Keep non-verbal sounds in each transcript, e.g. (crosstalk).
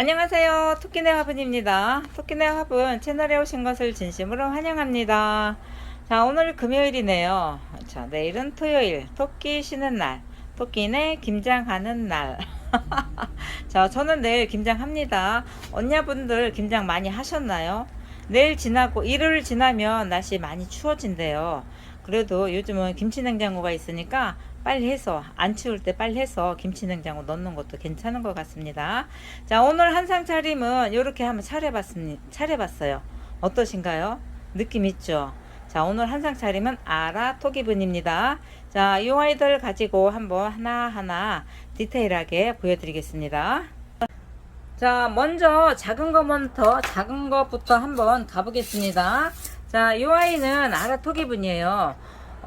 안녕하세요. 토끼네 화분입니다. 토끼네 화분 채널에 오신 것을 진심으로 환영합니다. 자, 오늘 금요일이네요. 자, 내일은 토요일. 토끼 쉬는 날. 토끼네 김장하는 날. (laughs) 자, 저는 내일 김장합니다. 언니분들 김장 많이 하셨나요? 내일 지나고 일요일 지나면 날씨 많이 추워진대요. 그래도 요즘은 김치 냉장고가 있으니까 빨리 해서 안 추울 때 빨리 해서 김치 냉장고 넣는 것도 괜찮은 것 같습니다. 자 오늘 한상 차림은 이렇게 한번 차려봤습니다. 차려봤어요. 어떠신가요? 느낌 있죠? 자 오늘 한상 차림은 아라 토기분입니다. 자이 아이들 가지고 한번 하나하나 디테일하게 보여드리겠습니다. 자 먼저 작은 거부터 작은 것부터 한번 가보겠습니다. 자, 이 아이는 아라 토기분이에요.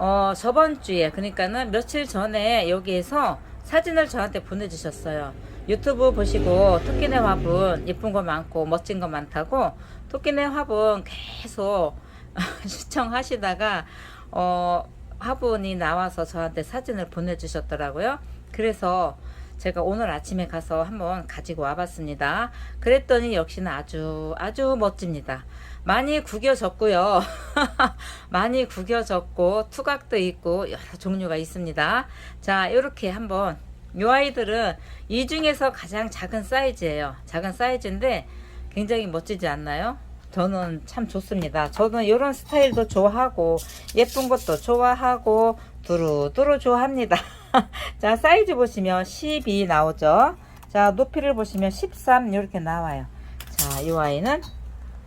어, 저번 주에, 그러니까는 며칠 전에 여기에서 사진을 저한테 보내주셨어요. 유튜브 보시고 토끼네 화분 예쁜 거 많고 멋진 거 많다고 토끼네 화분 계속 (laughs) 시청하시다가 어, 화분이 나와서 저한테 사진을 보내주셨더라고요. 그래서 제가 오늘 아침에 가서 한번 가지고 와봤습니다. 그랬더니 역시나 아주 아주 멋집니다. 많이 구겨졌고요. (laughs) 많이 구겨졌고 투각도 있고 여러 종류가 있습니다. 자, 이렇게 한번 이 아이들은 이 중에서 가장 작은 사이즈예요. 작은 사이즈인데 굉장히 멋지지 않나요? 저는 참 좋습니다. 저는 이런 스타일도 좋아하고 예쁜 것도 좋아하고 두루두루 좋아합니다. (laughs) 자 사이즈 보시면 12 나오죠. 자 높이를 보시면 13 이렇게 나와요. 자이 아이는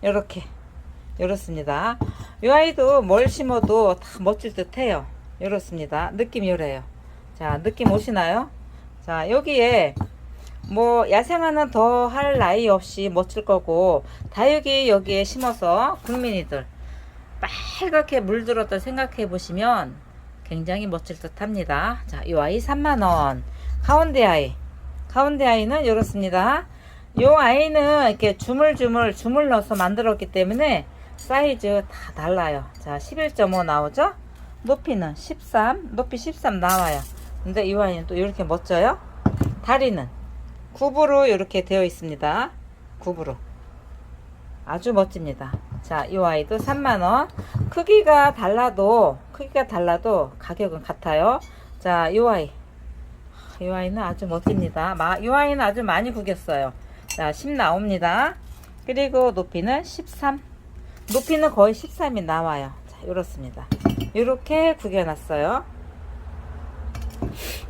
이렇게 이렇습니다. 이 아이도 뭘 심어도 다 멋질 듯 해요. 이렇습니다. 느낌이 이래요. 자 느낌 오시나요? 자 여기에 뭐 야생화는 더 할 나위 없이 멋질 거고 다육이 여기에 심어서 국민이들 빨갛게 물들었다 생각해 보시면 굉장히 멋질 듯 합니다. 자, 이 아이 3만원. 가운데 아이. 가운데 아이는 이렇습니다. 이 아이는 이렇게 주물주물 주물 넣어서 만들었기 때문에 사이즈 다 달라요. 자, 11.5 나오죠? 높이는 13, 높이 13 나와요. 근데 이 아이는 또 이렇게 멋져요. 다리는 9부로 이렇게 되어 있습니다. 9부로. 아주 멋집니다. 자, 이 아이도 3만원. 크기가 달라도, 크기가 달라도 가격은 같아요. 자, 이 아이. 이 아이는 아주 멋집니다. 마, 이 아이는 아주 많이 구겼어요. 자, 10 나옵니다. 그리고 높이는 13. 높이는 거의 13이 나와요. 자, 이렇습니다. 이렇게 구겨놨어요.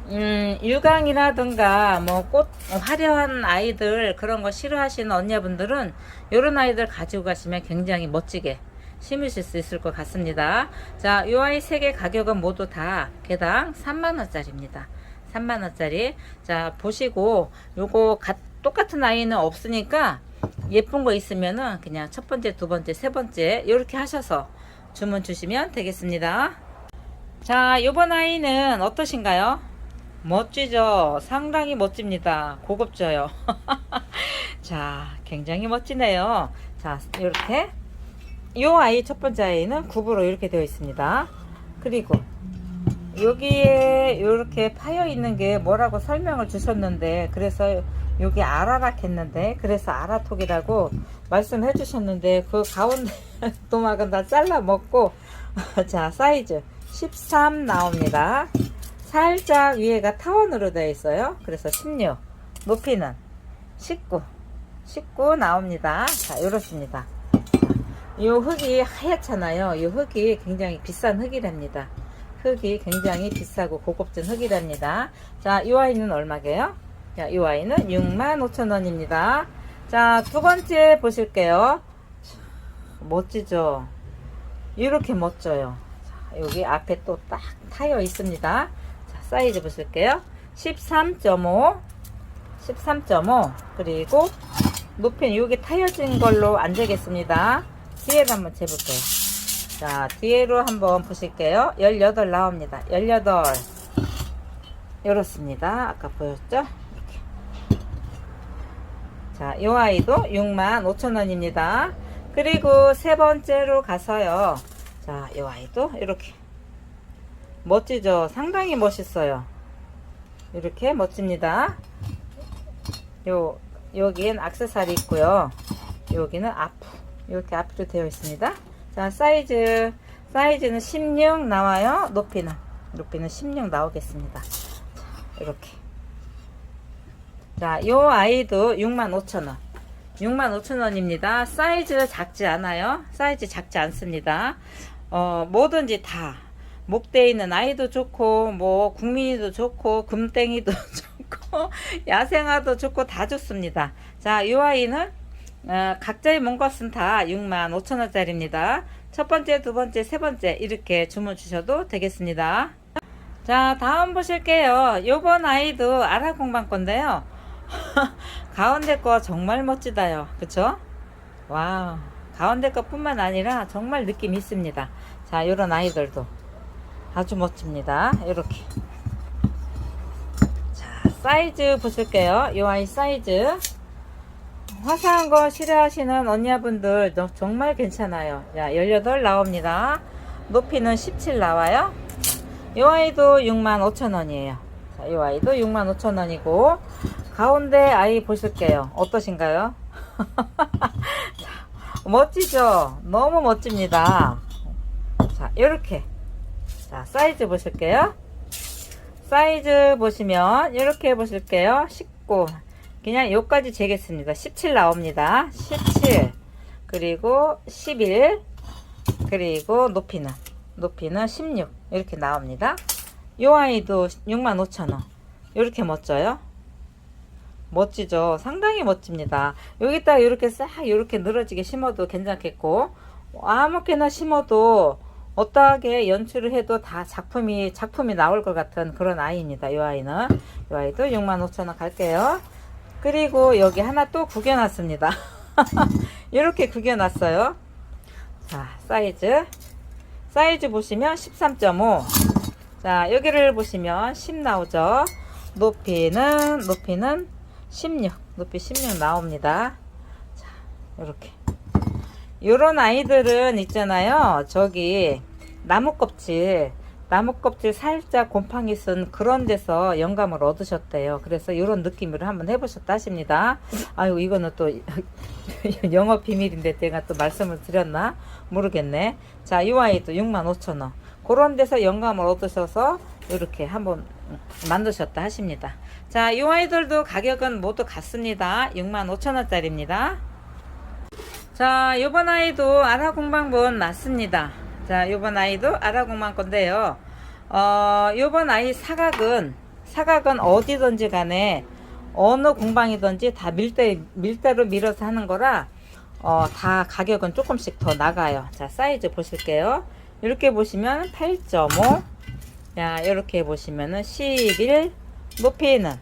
음, 유광이라든가 뭐 꽃 화려한 아이들 그런 거 싫어하시는 언니분들은 이런 아이들 가지고 가시면 굉장히 멋지게 심으실 수 있을 것 같습니다. 자, 이 아이 세 개 가격은 모두 다 개당 3만 원짜리입니다. 3만 원짜리. 자, 보시고 요거 가, 똑같은 아이는 없으니까 예쁜 거 있으면은 그냥 첫 번째, 두 번째, 세 번째 이렇게 하셔서 주문 주시면 되겠습니다. 자, 요번 아이는 어떠신가요? 멋지죠? 상당히 멋집니다. 고급져요. (laughs) 자, 굉장히 멋지네요. 자, 이렇게. 요 아이 첫 번째 아이는 굽으로 이렇게 되어 있습니다. 그리고 여기에 이렇게 파여 있는 게 뭐라고 설명을 주셨는데 그래서 여기 아라락 했는데 그래서 아라톡이라고 말씀해 주셨는데 그 가운데 (laughs) 도막은 다 잘라 먹고 (laughs) 자 사이즈 13 나옵니다. 살짝 위에가 타원으로 되어 있어요. 그래서 16. 높이는 19. 19 나옵니다. 자, 이렇습니다. 이 흙이 하얗잖아요. 이 흙이 굉장히 비싼 흙이랍니다. 흙이 굉장히 비싸고 고급진 흙이랍니다. 자, 이 아이는 얼마게요? 자, 이 아이는 65,000원입니다. 자, 두 번째 보실게요. 자, 멋지죠? 이렇게 멋져요. 자, 여기 앞에 또 딱 타여 있습니다. 자, 사이즈 보실게요. 13.5, 13.5, 그리고 높이는 여기 타여진 걸로 안 되겠습니다. 뒤에를 한번 재볼게요. 자, 뒤에로 한번 보실게요. 18 나옵니다. 18. 이렇습니다. 아까 보였죠? 이렇게. 자, 이 아이도 65,000원입니다. 그리고 세 번째로 가서요. 자, 이 아이도 이렇게. 멋지죠? 상당히 멋있어요. 이렇게 멋집니다. 요 여기엔 악세사리 있고요. 여기는 아프. 이렇게 앞으로 되어 있습니다. 자, 사이즈. 사이즈는 16 나와요. 높이는. 높이는 16 나오겠습니다. 자, 이렇게. 자, 요 아이도 65,000원. 65,000원입니다. 사이즈 작지 않아요. 사이즈 작지 않습니다. 어, 뭐든지 다. 목대 있는 아이도 좋고, 뭐, 국민이도 좋고, 금땡이도 (laughs) 좋고, 야생아도 좋고, 다 좋습니다. 자, 이 아이는, 어, 각자의 몸 것은 다 65,000원짜리입니다. 첫 번째, 두 번째, 세 번째, 이렇게 주문 주셔도 되겠습니다. 자, 다음 보실게요. 요번 아이도 아라공방 건데요. (laughs) 가운데 거 정말 멋지다요. 그쵸? 와우. 가운데 거 뿐만 아니라 정말 느낌 있습니다. 자, 요런 아이들도 아주 멋집니다. 이렇게. 자, 사이즈 보실게요. 요 아이 사이즈. 화사한 거 싫어하시는 언니분들 너- 정말 괜찮아요. 자, 18 나옵니다. 높이는 17 나와요. 이 아이도 65,000원이에요. 자, 이 아이도 65,000원이고 가운데 아이 보실게요. 어떠신가요? (laughs) 자, 멋지죠? 너무 멋집니다. 자, 이렇게. 자, 사이즈 보실게요. 사이즈 보시면 이렇게 보실게요. 19. 그냥 요까지 재겠습니다. 17 나옵니다. 17. 그리고 11. 그리고 높이는 높이는 16 이렇게 나옵니다. 요 아이도 65,000원. 이렇게 멋져요. 멋지죠. 상당히 멋집니다. 여기다가 이렇게 싹 이렇게 늘어지게 심어도 괜찮겠고 아무렇게나 심어도 어떠하게 연출을 해도 다 작품이 작품이 나올 것 같은 그런 아이입니다. 이 아이는 이 아이도 65,000원 갈게요. 그리고 여기 하나 또 구겨놨습니다. (laughs) 이렇게 구겨놨어요. 자 사이즈. 사이즈 보시면 13.5 자 여기를 보시면 10 나오죠? 높이는 높이는 16 높이 16 나옵니다. 자 이렇게. 요런 아이들은 있잖아요. 저기 나무 껍질 나무 껍질 살짝 곰팡이 쓴 그런 데서 영감을 얻으셨대요. 그래서 이런 느낌으로 한번 해보셨다 하십니다. 아유 이거는 또 (laughs) 영업 비밀인데 제가 또 말씀을 드렸나? 모르겠네. 자 이 아이도 65,000원. 그런 데서 영감을 얻으셔서 이렇게 한번 만드셨다 하십니다. 자 이 아이들도 가격은 모두 같습니다. 65,000원짜리입니다. 자 요번 아이도 아라공방본 맞습니다. 자 요번 아이도 아라공방 건데요 어 요번 아이 사각은 사각은 어디든지 간에 어느 공방이든지 다 밀대 밀대로 밀어서 하는 거라 어, 다 가격은 조금씩 더 나가요. 자, 사이즈 보실게요. 이렇게 보시면 8.5. 자, 이렇게 보시면은 11. 높이는,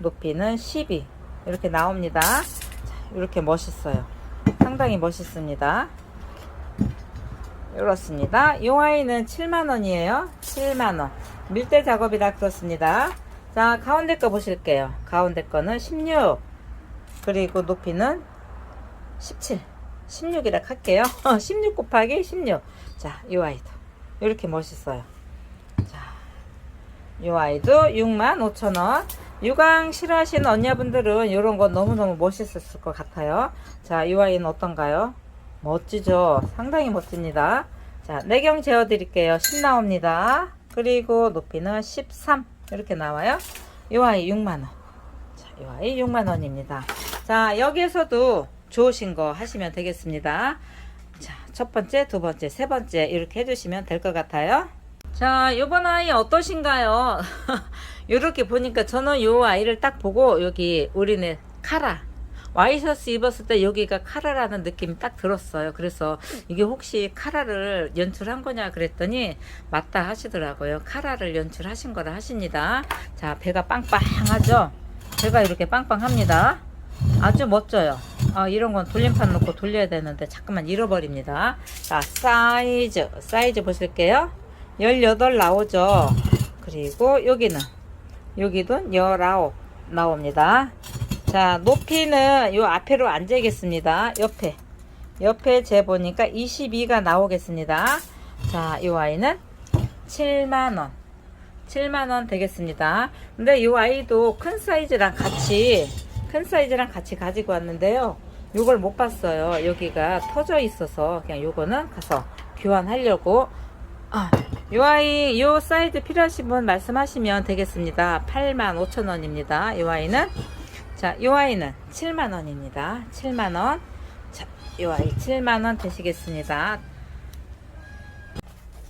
높이는 12. 이렇게 나옵니다. 자, 이렇게 멋있어요. 상당히 멋있습니다. 이렇습니다. 이 아이는 7만원이에요. 7만원. 밀대 작업이라 그렇습니다. 자, 가운데 거 보실게요. 가운데 거는 16. 그리고 높이는 17. 16이라 할게요. (laughs) 16 곱하기 16. 자, 이 아이도. 이렇게 멋있어요. 자, 이 아이도 65,000원. 유광 싫어하시는 언니분들은 이런 거 너무너무 멋있었을 것 같아요. 자, 이 아이는 어떤가요? 멋지죠? 상당히 멋집니다. 자, 내경 재어 드릴게요. 10 나옵니다. 그리고 높이는 13. 이렇게 나와요. 이 아이 6만원. 자, 이 아이 6만원입니다. 자, 여기에서도 좋으신 거 하시면 되겠습니다. 자, 첫 번째, 두 번째, 세 번째 이렇게 해주시면 될 것 같아요. 자, 요번 아이 어떠신가요? (laughs) 이렇게 보니까 저는 요 아이를 딱 보고 여기 우리네 카라 와이셔츠 입었을 때 여기가 카라라는 느낌이 딱 들었어요. 그래서 이게 혹시 카라를 연출한 거냐 그랬더니 맞다 하시더라고요. 카라를 연출하신 거라 하십니다. 자, 배가 빵빵하죠? 배가 이렇게 빵빵합니다. 아주 멋져요. 아, 이런 건 돌림판 놓고 돌려야 되는데 자꾸만 잃어버립니다. 자, 사이즈. 사이즈 보실게요. 18 나오죠. 그리고 여기는 여기도 19 나옵니다. 자, 높이는 요 앞에로 안 재겠습니다. 옆에. 옆에 재보니까 22가 나오겠습니다. 자, 이 아이는 7만원. 7만원 되겠습니다. 근데 이 아이도 큰 사이즈랑 같이 큰 사이즈랑 같이 가지고 왔는데요. 요걸 못 봤어요. 여기가 터져 있어서 그냥 요거는 가서 교환하려고 아, 요 아이 요 사이즈 필요하신 분 말씀하시면 되겠습니다. 85,000원입니다. 요 아이는 자, 요 아이는 7만원입니다. 7만원. 자, 요 아이 7만원 되시겠습니다.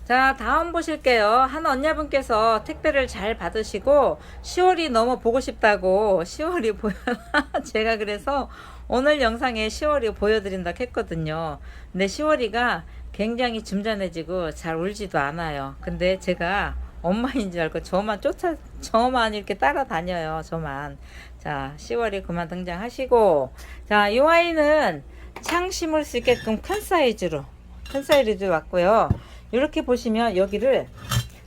자, 다음 보실게요. 한 언니분께서 택배를 잘 받으시고 10월이 너무 보고 싶다고 10월이 보여 (laughs) 제가 그래서 오늘 영상에 10월이 보여드린다 했거든요. 근데 10월이가 굉장히 줌잔해지고 잘 울지도 않아요. 근데 제가 엄마인 줄 알고 저만 쫓아 저만 이렇게 따라다녀요. 저만. 자, 10월이 그만 등장하시고 자, 이 아이는 창 심을 수 있게끔 큰 사이즈로 큰 사이즈로 왔고요. 이렇게 보시면 여기를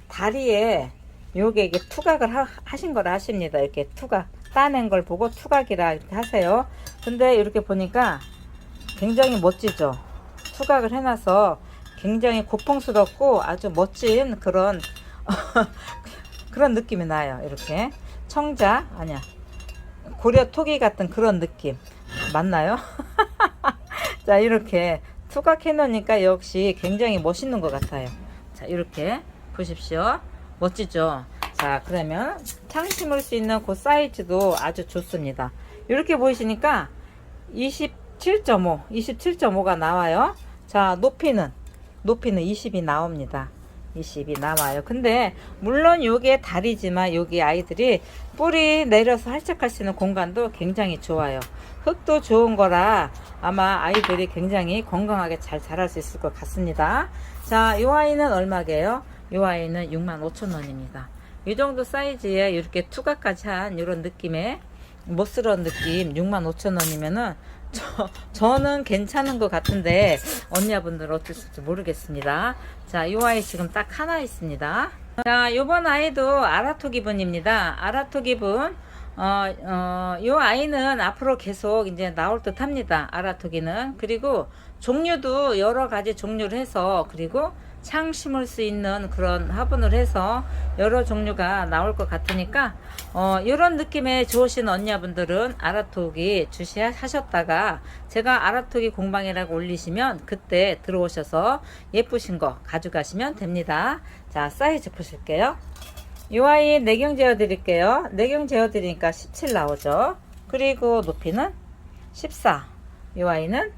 다리에 요게 이게 투각을 하, 하신 거라 하십니다. 이렇게 투각 따낸 걸 보고 투각이라 이렇게 하세요. 근데 이렇게 보니까 굉장히 멋지죠. 투각을 해놔서 굉장히 고풍스럽고 아주 멋진 그런 (laughs) 그런 느낌이 나요. 이렇게 청자 아니야 고려 토기 같은 그런 느낌 맞나요? (laughs) 자 이렇게 투각해 놓으니까 역시 굉장히 멋있는 것 같아요. 자 이렇게 보십시오. 멋지죠? 자 그러면 창 심을 수 있는 그 사이즈도 아주 좋습니다. 이렇게 보이시니까 27.5 27.5가 나와요. 자 높이는 높이는 20이 나옵니다. 20이 나와요. 근데 물론 요게 다리지만 여기 아이들이 뿌리 내려서 활착할 수 있는 공간도 굉장히 좋아요. 흙도 좋은 거라 아마 아이들이 굉장히 건강하게 잘 자랄 수 있을 것 같습니다. 자, 이 아이는 얼마게요? 이 아이는 65,000원입니다. 이 정도 사이즈에 이렇게 투각까지 한 이런 느낌의 멋스러운 느낌 65,000원이면은 저, 저는 괜찮은 것 같은데 언니분들 어떠실지 모르겠습니다. 자, 이 아이 지금 딱 하나 있습니다. 자, 요번 아이도 아라토 기분입니다. 아라토 기분. 어, 어, 요 아이는 앞으로 계속 이제 나올 듯 합니다. 아라토기는. 그리고 종류도 여러 가지 종류를 해서, 그리고 창 심을 수 있는 그런 화분을 해서 여러 종류가 나올 것 같으니까, 어, 요런 느낌의 좋으신 언니분들은 아라토기 주시하셨다가, 제가 아라토기 공방이라고 올리시면 그때 들어오셔서 예쁘신 거 가져가시면 됩니다. 자, 사이즈 보실게요. 이 아이 내경 재어 드릴게요. 내경 재어 드리니까 17 나오죠. 그리고 높이는 14. 이 아이는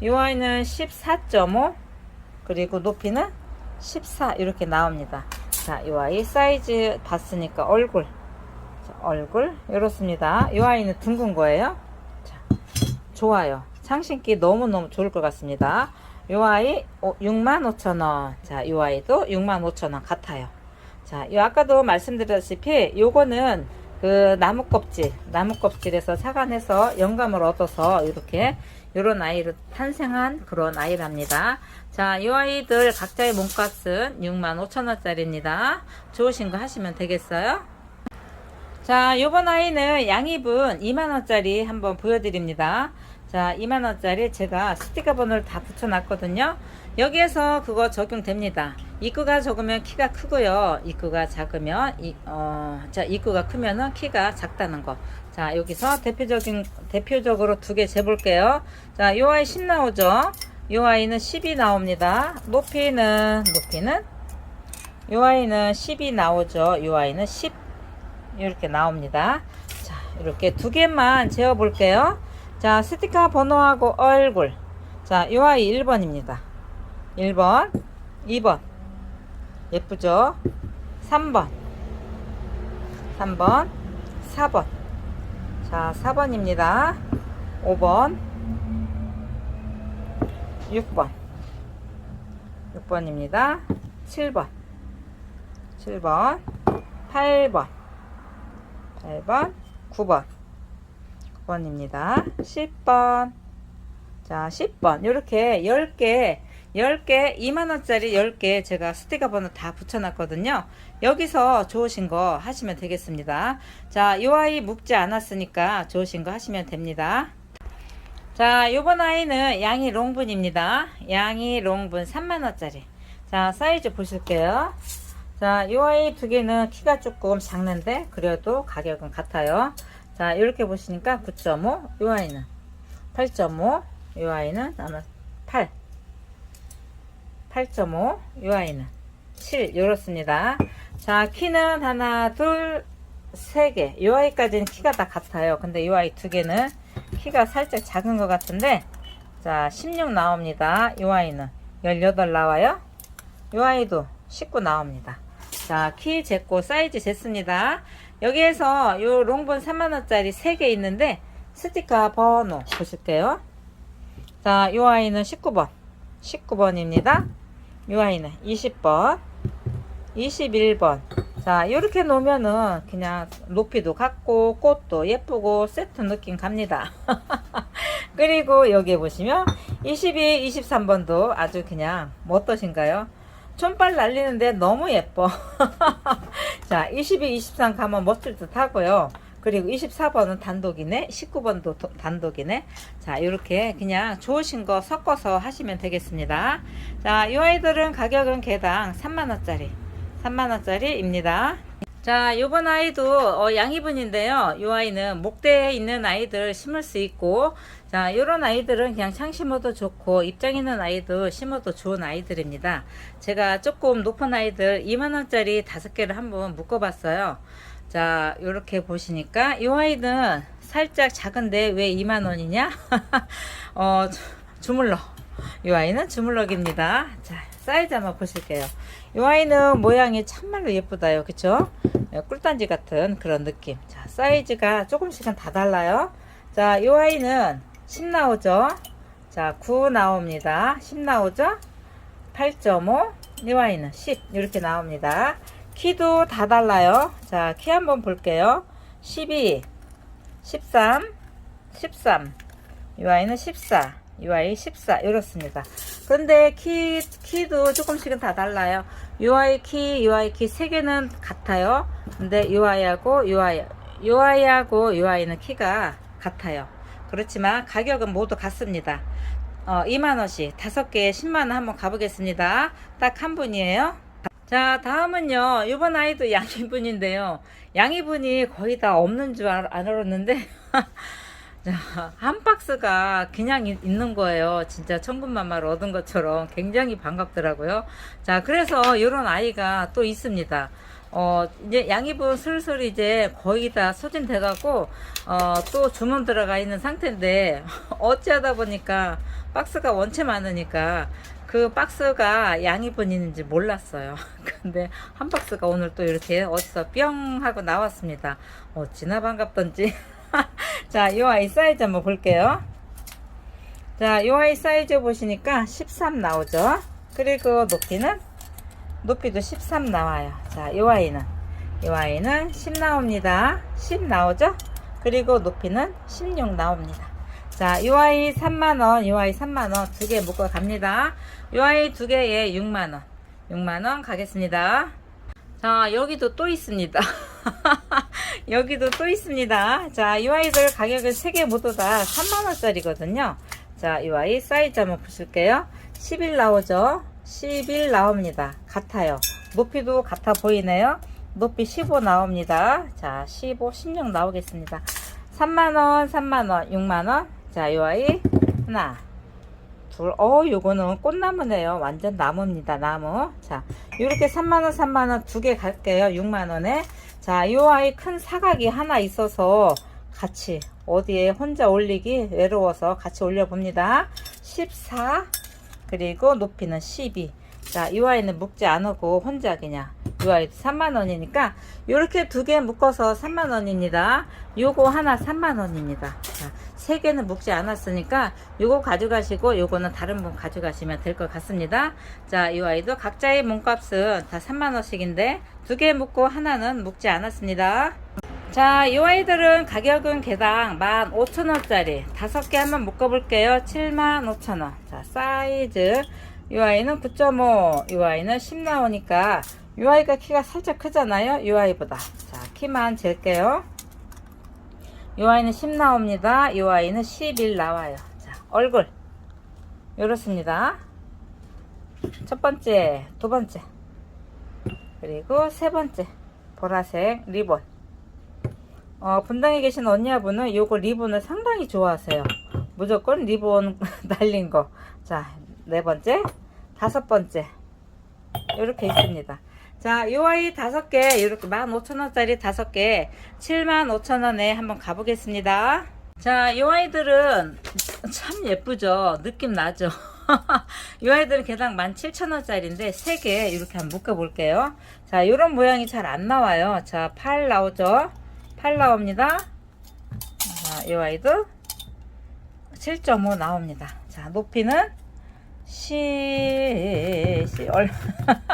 이 아이는 14.5 그리고 높이는 14 이렇게 나옵니다. 자, 이 아이 사이즈 봤으니까 얼굴 자, 얼굴 이렇습니다. 이 아이는 둥근 거예요. 자, 좋아요. 창신기 너무너무 좋을 것 같습니다. 이 아이 65,000원. 자, 이 아이도 65,000원 같아요. 자, 요 아까도 말씀드렸다시피 요거는 그 나무 껍질, 나무 껍질에서 사간해서 영감을 얻어서 이렇게 요런 아이로 탄생한 그런 아이랍니다. 자, 요 아이들 각자의 몸값은 65,000원짜리입니다. 좋으신 거 하시면 되겠어요? 자, 요번 아이는 양입은 2만원짜리 한번 보여드립니다. 자, 2만원짜리 제가 스티커 번호를 다 붙여놨거든요. 여기에서 그거 적용됩니다. 입구가 적으면 키가 크고요. 입구가 작으면, 이, 어, 자, 입구가 크면은 키가 작다는 거. 자, 여기서 대표적인, 대표적으로 두 개 재볼게요. 자, 요 아이 10 나오죠? 요 아이는 10이 나옵니다. 높이는, 높이는? 요 아이는 10이 나오죠? 요 아이는 10. 이렇게 나옵니다. 자, 이렇게 두 개만 재어 볼게요. 자, 스티커 번호하고 얼굴. 자, 요 아이 1번입니다. 1번, 2번. 예쁘죠? 3번. 3번, 4번. 자, 4번입니다. 5번, 6번. 6번입니다. 7번. 7번, 8번. 8번, 9번. 9번입니다. 10번. 자, 10번. 이렇게 10개, 10개, 2만원짜리 10개 제가 스티커 번호 다 붙여놨거든요. 여기서 좋으신 거 하시면 되겠습니다. 자, 이 아이 묵지 않았으니까 좋으신 거 하시면 됩니다. 자, 요번 아이는 양이 롱분입니다. 양이 롱분 3만원짜리. 자, 사이즈 보실게요. 자, 이 아이 두 개는 키가 조금 작는데, 그래도 가격은 같아요. 자, 이렇게 보시니까 9.5, 이 아이는 8.5, 이 아이는 아마 8, 8.5, 이 아이는 7, 이렇습니다. 자, 키는 하나, 둘, 세 개. 이 아이까지는 키가 다 같아요. 근데 이 아이 두 개는 키가 살짝 작은 것 같은데, 자, 16 나옵니다. 이 아이는 18 나와요. 이 아이도 19 나옵니다. 자, 키 쟀고 사이즈 쟀습니다. 여기에서 요 롱본 3만원짜리 3개 있는데 스티커 번호 보실게요. 자, 요 아이는 19번. 19번입니다. 요 아이는 20번. 21번. 자, 이렇게 놓으면은 그냥 높이도 같고 꽃도 예쁘고 세트 느낌 갑니다. (laughs) 그리고 여기에 보시면 22, 23번도 아주 그냥 뭐 어떠신가요? 촌빨 날리는데 너무 예뻐. (laughs) 자, 22, 23 가면 멋질 듯 하고요. 그리고 24번은 단독이네. 19번도 도- 단독이네. 자, 이렇게 그냥 좋으신 거 섞어서 하시면 되겠습니다. 자, 이 아이들은 가격은 개당 3만원짜리. 3만원짜리입니다. 자, 요번 아이도 어, 양이분인데요. 이 아이는 목대에 있는 아이들 심을 수 있고, 자, 요런 아이들은 그냥 창 심어도 좋고, 입장 있는 아이도 심어도 좋은 아이들입니다. 제가 조금 높은 아이들 2만원짜리 다섯 개를 한번 묶어봤어요. 자, 요렇게 보시니까, 이 아이는 살짝 작은데 왜 2만원이냐? (laughs) 어, 주- 주물럭. 이 아이는 주물럭입니다. 자, 사이즈 한번 보실게요. 이 아이는 모양이 참말로 예쁘다요. 그쵸? 예, 꿀단지 같은 그런 느낌. 자, 사이즈가 조금씩은 다 달라요. 자, 이 아이는 10 나오죠? 자, 9 나옵니다. 10 나오죠? 8.5. 이 아이는 10. 이렇게 나옵니다. 키도 다 달라요. 자, 키 한번 볼게요. 12, 13, 13. 이 아이는 14. 이 아이 14. 이렇습니다. 그런데 키, 키도 조금씩은 다 달라요. 이 아이 키, 이 아이 키세 개는 같아요. 근데 이 아이하고 이 아이, 이 아이하고 이 아이는 키가 같아요. 그렇지만 가격은 모두 같습니다. 어, 2만원씩 다섯 개에 10만원 한번 가보겠습니다. 딱 한 분이에요. 자, 다음은요. 이번 아이도 양이분인데요. 양이분이 거의 다 없는 줄 알, 알았는데, (laughs) 자, 한 박스가 그냥 있- 있는 거예요. 진짜 천군만마를 얻은 것처럼 굉장히 반갑더라고요. 자, 그래서 이런 아이가 또 있습니다. 어, 이제 양이분 슬슬 이제 거의 다 소진돼가고, 어, 또 주문 들어가 있는 상태인데, (laughs) 어찌하다 보니까 박스가 원체 많으니까, 그 박스가 양이분인지 몰랐어요. (laughs) 근데 한 박스가 오늘 또 이렇게 어디서 뿅 하고 나왔습니다. 어찌나 반갑던지. (laughs) 자, 이 아이 사이즈 한번 볼게요. 자, 이 아이 사이즈 보시니까 13 나오죠. 그리고 높이는 높이도 13 나와요. 자, 이 아이는 이 아이는 10 나옵니다. 10 나오죠? 그리고 높이는 16 나옵니다. 자, 이 아이 3만원, 이 아이 3만원 두 개 묶어 갑니다. 이 아이 두 개에 6만원, 6만원 가겠습니다. 자, 여기도 또 있습니다. (laughs) 여기도 또 있습니다. 자, 이 아이들 가격은 세 개 모두 다 3만원짜리거든요. 자, 이 아이 사이즈 한번 보실게요. 11 나오죠? 11 나옵니다. 같아요. 높이도 같아 보이네요. 높이 15 나옵니다. 자, 15, 16 나오겠습니다. 3만원, 3만원, 6만원. 자, 이 아이 하나, 둘, 어, 요거는 꽃나무네요. 완전 나무입니다. 나무. 자, 요렇게 3만원, 3만원 두 개 갈게요. 6만원에. 자, 요 아이 큰 사각이 하나 있어서 같이 어디에 혼자 올리기 외로워서 같이 올려봅니다. 14. 그리고 높이는 12. 자, 이 아이는 묶지 않고 혼자 그냥 이 아이 3만원이니까 요렇게 두 개 묶어서 3만원입니다. 요거 하나 3만원입니다. 자, 세 개는 묶지 않았으니까 요거 가져가시고 요거는 다른 분 가져가시면 될 것 같습니다. 자, 이 아이도 각자의 몸값은 다 3만원씩인데 두 개 묶고 하나는 묶지 않았습니다. 자, 이 아이들은 가격은 개당 15,000원짜리 다섯 개 한번 묶어볼게요. 75,000원. 자, 사이즈. 이 아이는 9.5, 이 아이는 10 나오니까 이 아이가 키가 살짝 크잖아요. 이 아이보다. 자, 키만 잴게요. 이 아이는 10 나옵니다. 이 아이는 11 나와요. 자, 얼굴. 이렇습니다. 첫 번째, 두 번째. 그리고 세 번째. 보라색 리본. 어, 분당에 계신 언니분은 요거 리본을 상당히 좋아하세요. 무조건 리본 (laughs) 달린 거. 자, 네 번째, 다섯 번째. 이렇게 있습니다. 자, 요 아이 다섯 개, 이렇게 15,000원짜리 다섯 개, 75,000원에 한번 가보겠습니다. 자, 요 아이들은 참 예쁘죠? 느낌 나죠? (laughs) 이 아이들은 개당 17,000원짜리인데 3개 이렇게 한번 묶어 볼게요. 자, 이런 모양이 잘 안 나와요. 자, 팔 나오죠? 팔 나옵니다. 자, 이 아이도 7.5 나옵니다. 자, 높이는 10, 10 얼,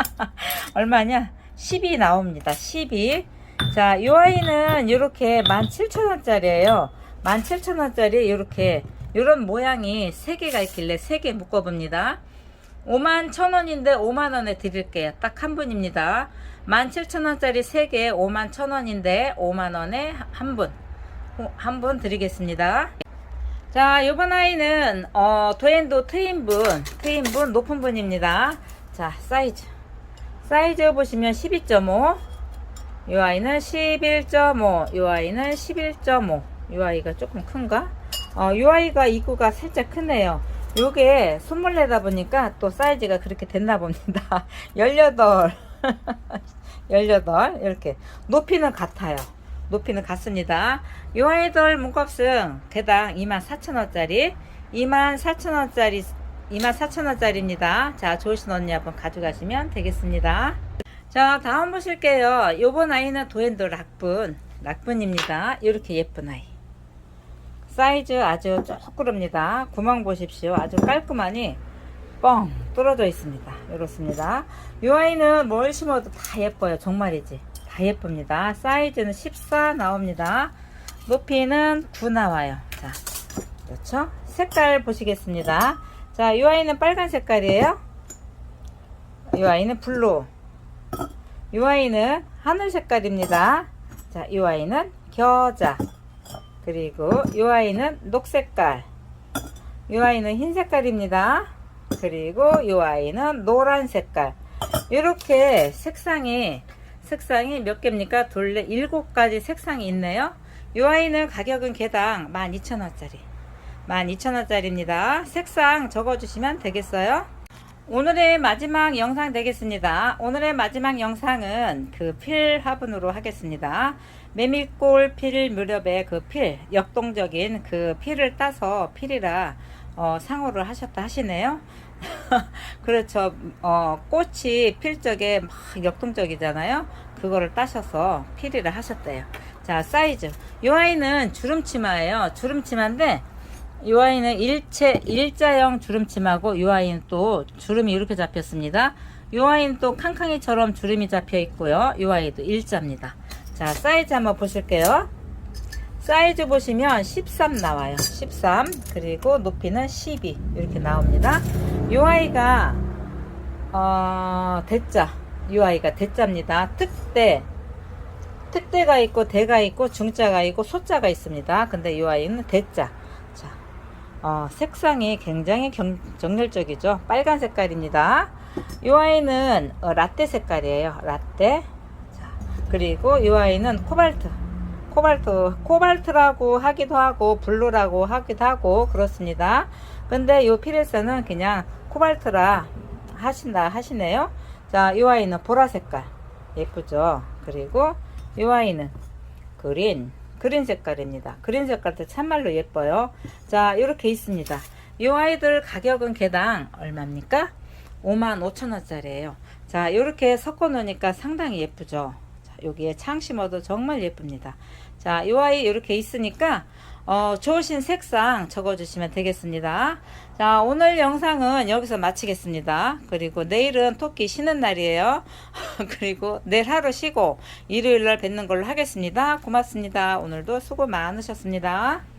(laughs) 얼마냐? 10이 나옵니다. 12. 자, 이 아이는 이렇게 17,000원짜리예요. 17,000원짜리 이렇게 이런 모양이 3개가 있길래 3개 묶어 봅니다. 5만 1,000원인데 5만 원에 드릴게요. 딱 한 분입니다. 17,000원짜리 3개 5만 1,000원인데 5만 원에 한 분. 한 분 드리겠습니다. 자, 요번 아이는 어, 도엔도 트윈분, 트윈분 높은 분입니다. 자, 사이즈. 사이즈 보시면 12.5. 요 아이는 11.5. 요 아이는 11.5. 요 아이가 조금 큰가? 어, 요 아이가 입구가 살짝 크네요. 요게 내다 보니까 또 사이즈가 그렇게 됐나 봅니다. (laughs) 18. 18. (laughs) 이렇게. 높이는 같아요. 높이는 같습니다. 요 아이들 문값은 개당 24,000원짜리, 24,000원짜리, 24,000원짜리입니다. 자, 좋으신 언니 한번 가져가시면 되겠습니다. 자, 다음 보실게요. 요번 아이는 도엔도 락분, 락분입니다. 이렇게 예쁜 아이. 사이즈 아주 쪼그릅니다. 구멍 보십시오. 아주 깔끔하니 뻥 뚫어져 있습니다. 이렇습니다. 이 아이는 뭘 심어도 다 예뻐요. 정말이지. 다 예쁩니다. 사이즈는 14 나옵니다. 높이는 9 나와요. 자, 그렇죠? 색깔 보시겠습니다. 자, 이 아이는 빨간 색깔이에요. 이 아이는 블루. 이 아이는 하늘 색깔입니다. 자, 이 아이는 겨자. 그리고 이 아이는 녹색깔. 이 아이는 흰 색깔입니다. 그리고 이 아이는 노란 색깔. 이렇게 색상이 색상이 몇 개입니까? 둘레 일곱 가지 색상이 있네요. 이 아이는 가격은 개당 12,000원짜리. 12,000원짜리입니다. 색상 적어주시면 되겠어요. 오늘의 마지막 영상 되겠습니다. 오늘의 마지막 영상은 그 필 화분으로 하겠습니다. 메밀골 필 무렵에 그 필, 역동적인 그 필을 따서 필이라 어, 상호를 하셨다 하시네요. (laughs) 그렇죠. 어, 꽃이 필 적에 막 역동적이잖아요. 그거를 따셔서 필이를 하셨대요. 자, 사이즈. 이 아이는 주름치마예요. 주름치마인데 이 아이는 일체 일자형 주름치마고 이 아이는 또 주름이 이렇게 잡혔습니다. 이 아이는 또 캉캉이처럼 주름이 잡혀 있고요. 이 아이도 일자입니다. 자, 사이즈 한번 보실게요. 사이즈 보시면 13 나와요. 13. 그리고 높이는 12. 이렇게 나옵니다. 이 아이가, 어, 대자. 이 아이가 대자입니다. 특대. 특대가 있고, 대가 있고, 중자가 있고, 소자가 있습니다. 근데 이 아이는 대자. 자, 어, 색상이 굉장히 경, 정열적이죠. 빨간 색깔입니다. 이 아이는 어, 라떼 색깔이에요. 라떼. 자, 그리고 이 아이는 코발트. 코발트, 코발트라고 하기도 하고 블루라고 하기도 하고 그렇습니다. 근데 이 피레스는 그냥 코발트라 하신다 하시네요. 자, 이 아이는 보라 색깔 예쁘죠. 그리고 이 아이는 그린 그린 색깔입니다. 그린 색깔도 참말로 예뻐요. 자, 이렇게 있습니다. 이 아이들 가격은 개당 얼마입니까? 55,000원짜리예요. 자, 이렇게 섞어 놓으니까 상당히 예쁘죠. 자, 여기에 창 심어도 정말 예쁩니다. 자, 이 아이 이렇게 있으니까 어, 좋으신 색상 적어주시면 되겠습니다. 자, 오늘 영상은 여기서 마치겠습니다. 그리고 내일은 토끼 쉬는 날이에요. (laughs) 그리고 내일 하루 쉬고 일요일 날 뵙는 걸로 하겠습니다. 고맙습니다. 오늘도 수고 많으셨습니다.